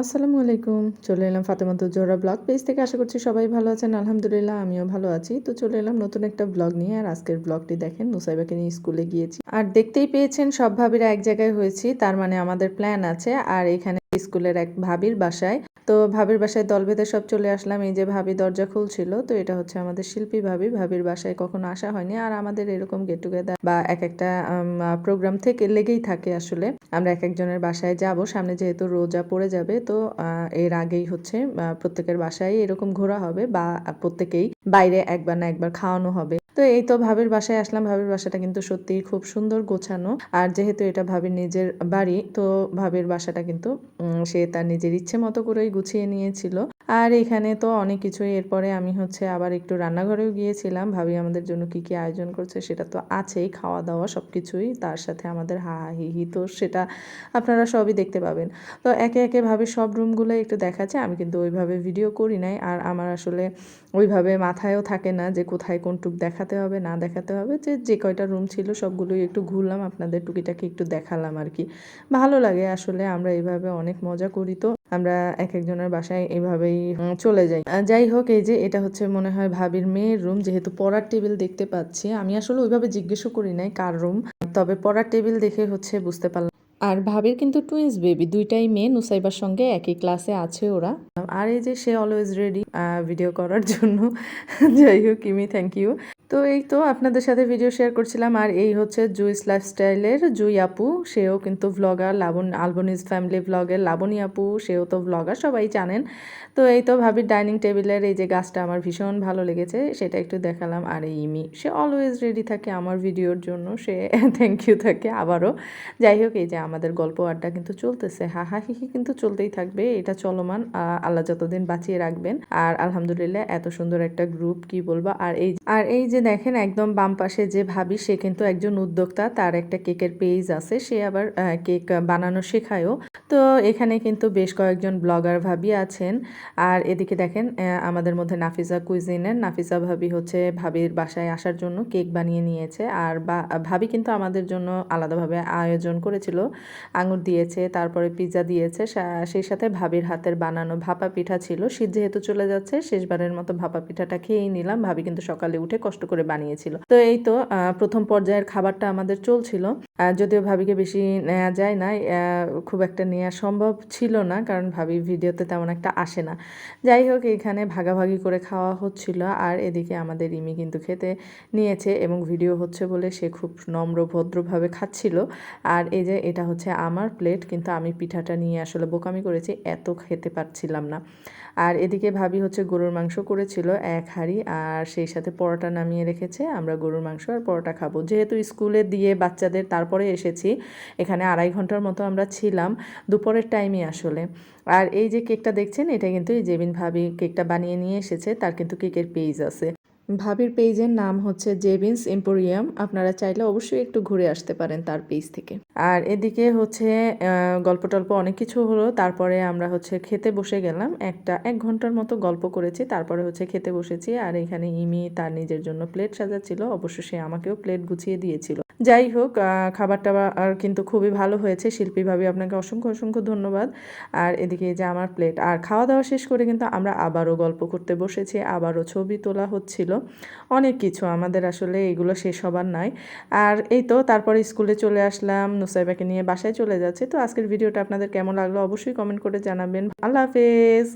আসসালামু আলাইকুম। চলে এলাম ফাতেমাত জোহরা ব্লগ পেজ থেকে। আশা করছি সবাই ভালো আছেন। আলহামদুলিল্লাহ, আমিও ভালো আছি। তো চলে এলাম নতুন একটা ব্লগ নিয়ে। আর আজকের ব্লগটি দেখেন, নুসাইবাকে নিয়ে স্কুলে গিয়েছি। আর দেখতেই পেয়েছেন, সব ভাবিরা এক জায়গায় হয়েছি। তার মানে আমাদের প্ল্যান আছে। আর এখানে স্কুলের এক ভাবির বাসায়। তো ভাবির বাসায় দল বেঁধে সব চলে আসলাম। এই যে ভাবি দরজা খুলছিল, তো এটা হচ্ছে আমাদের শিল্পী ভাবি। ভাবির বাসায় কখনো আসা হয়নি। আর আমাদের এরকম গেট টুগেদার বা এক একটা প্রোগ্রাম থেকে লেগেই থাকে আসলে। আমরা এক একজনের বাসায় যাব। সামনে যেহেতু রোজা পড়ে যাবে, তো এর আগেই হচ্ছে প্রত্যেকের বাসায় এরকম ঘোরা হবে বা প্রত্যেকেই বাইরে একবার না একবার খাওয়ানো হবে। তো এই তো ভাবির বাসায় আসলাম। ভাবির বাসাটা কিন্তু সত্যিই খুব সুন্দর গোছানো। আর যেহেতু এটা ভাবির নিজের বাড়ি, তো ভাবির বাসাটা কিন্তু সে তার নিজের ইচ্ছে মতো করেই গুছিয়ে নিয়েছিল। আর এখানে তো অনেক কিছুই। এরপরে আমি হচ্ছে আবার একটু রান্নাঘরেও গিয়েছিলাম। ভাবি আমাদের জন্য কি কি আয়োজন করছে সেটা তো আছেই। খাওয়া দাওয়া সব কিছুই তার সাথে আমাদের হা হা হি তো সেটা আপনারা সবই দেখতে পাবেন। তো একে একে ভাবে সব রুমগুলো একটু দেখাচ্ছে। আমি কিন্তু ওইভাবে ভিডিও করি নাই। আর আমার আসলে ওইভাবে মাথায়ও থাকে না যে কোথায় কোনটুক দেখাতে হবে, না দেখাতে হবে। যে যে কয়টা রুম ছিল সবগুলোই একটু ঘুরলাম, আপনাদের টুকিটাকি একটু দেখালাম আর কি। ভালো লাগে আসলে, আমরা এইভাবে অনেক মজা করি তো। আমরা এক একজনের বাসায় এইভাবেই চলে যাই। যাই হোক, এই যে, এটা হচ্ছে মনে হয় ভাবির মেয়ের রুম যেহেতু পড়ার টেবিল দেখতে পাচ্ছি, আমি আসলে ওইভাবে জিজ্ঞেসও করি নাই কার রুম তবে পড়ার টেবিল দেখে হচ্ছে বুঝতে পারলাম আর ভাবির কিন্তু টুইন্স বেবি দুইটাই মেয়ে, নুসাইবার সঙ্গে একই ক্লাসে আছে ওরা। আর এই যে সে অলওয়েজ রেডি ভিডিও করার জন্য। যাই হোক, কিমি থ্যাংক ইউ তো এই তো আপনাদের সাথে ভিডিও শেয়ার করছিলাম, আর এই হচ্ছে জুইস লাইফস্টাইলের জুই আপু। সেও কিন্তু ভ্লগার লাবণ আলবনিজ ফ্যামিলি ভ্লগের লাবণী আপু, সেও তো ভ্লগার সবাই জানেন। তো এই তো ভাবির ডাইনিং টেবিলের এই যে গাছটা আমার ভীষণ ভালো লেগেছে, সেটা একটু দেখালাম। আর এই ইমি, সে অলওয়েজ রেডি থাকে আমার ভিডিওর জন্য, সে থ্যাংক ইউ থাকে আবারও। যাই হোক, এই যে আমাদের গল্প আড্ডা কিন্তু চলতেছে। হা হা, হি হি কিন্তু চলতেই থাকবে। এটা চলমান আল্লাহ যতদিন বাঁচিয়ে রাখবেন। আর আলহামদুলিল্লাহ এত সুন্দর একটা গ্রুপ কি বলব? আর এই আর এই যে দেখেন একদম বাম পাশে যে ভাবি, সে কিন্তু একজন উদ্যোক্তা। তার একটা কেকের পেজ আছে। সে আবার কেক বানানো শেখায়ও। তো এখানে কিন্তু বেশ কয়েকজন ব্লগার ভাবি আছেন। আর এদিকে দেখেন আমাদের মধ্যে নাফিসা কুইজিনের নাফিসা ভাবি হচ্ছে ভাবির বাসায় আসার জন্য কেক বানিয়ে নিয়েছে। আর ভাবি কিন্তু আমাদের জন্য আলাদাভাবে আয়োজন করেছিল। আঙুর দিয়েছে, তারপরে পিৎজা দিয়েছে সেই সাথে ভাবির হাতের বানানো ভাপা পিঠা ছিল। শীত যেহেতু চলে যাচ্ছে, শেষবারের মতো ভাপা পিঠাটা খেয়েই নিলাম। ভাবি কিন্তু সকালে উঠে কষ্ট করে বানিয়েছিল। তো এই তো প্রথম পর্যায়ের খাবারটা আমাদের চলছিল। যদিও ভাবিকে বেশি নেওয়া যায় না খুব একটা নেওয়া সম্ভব ছিল না, কারণ ভাবি ভিডিওতে তেমন একটা আসে না। যাই হোক, এখানে ভাগাভাগি করে খাওয়া হচ্ছিল, আর এদিকে আমাদের রিমি কিন্তু খেতে নিয়েছে এবং ভিডিও হচ্ছে বলে সে খুব নম্র, ভদ্রভাবে খাচ্ছিল। আর এই যে, এটা হচ্ছে আমার প্লেট কিন্তু আমি পিঠাটা নিয়ে আসলে বোকামি করেছি, এত খেতে পারছিলাম না। আর এদিকে ভাবি হচ্ছে গরুর মাংস করেছিল এক হাঁড়ি, আর সেই সাথে পরোটা নামিয়ে রেখেছে, আমরা গরুর মাংস আর পরোটা খাব। যেহেতু স্কুলে দিয়ে বাচ্চাদের তারপরে এসেছি, এখানে আড়াই ঘণ্টার মতো আমরা ছিলাম, দুপুরের টাইমে আসলে। আর এই যে কেকটা দেখছেন, এটা কিন্তু এই জেবিন ভাবি কেকটা বানিয়ে নিয়ে এসেছে, তার কিন্তু কেকের পেজ আছে। ভাবির পেজের নাম হচ্ছে জেবিন্স এম্পোরিয়াম। আপনারা চাইলে অবশ্যই একটু ঘুরে আসতে পারেন তার পেজ থেকে। আর এদিকে হচ্ছে গল্প টল্প অনেক কিছু হলো। তারপরে আমরা হচ্ছে খেতে বসে গেলাম। একটা, এক ঘণ্টার মতো গল্প করেছি। তারপরে হচ্ছে খেতে বসেছি। আর এখানে ইমি তার নিজের জন্য প্লেট সাজাচ্ছিল। অবশ্য সে আমাকেও প্লেট গুছিয়ে দিয়েছিল। যাই হোক আহ, খাবার টাবার আর কিন্তু খুবই ভালো হয়েছে। শিল্পী ভাবি আপনাকে অসংখ্য অসংখ্য ধন্যবাদ। আর এদিকে যে আমার প্লেট আর খাওয়া দাওয়া শেষ করে কিন্তু আমরা আবারও গল্প করতে বসেছি। আবারও ছবি তোলা হচ্ছিল। অনেক কিছু আমাদের আসলে এগুলো শেষ হবার নাই। আর এই তো তারপরে স্কুলে চলে আসলাম নুসাইবাকে নিয়ে বাসায় চলে যাচ্ছে। তো আজকের ভিডিওটা আপনাদের কেমন লাগল অবশ্যই কমেন্ট করে জানাবেন। আল্লাহ হাফেজ!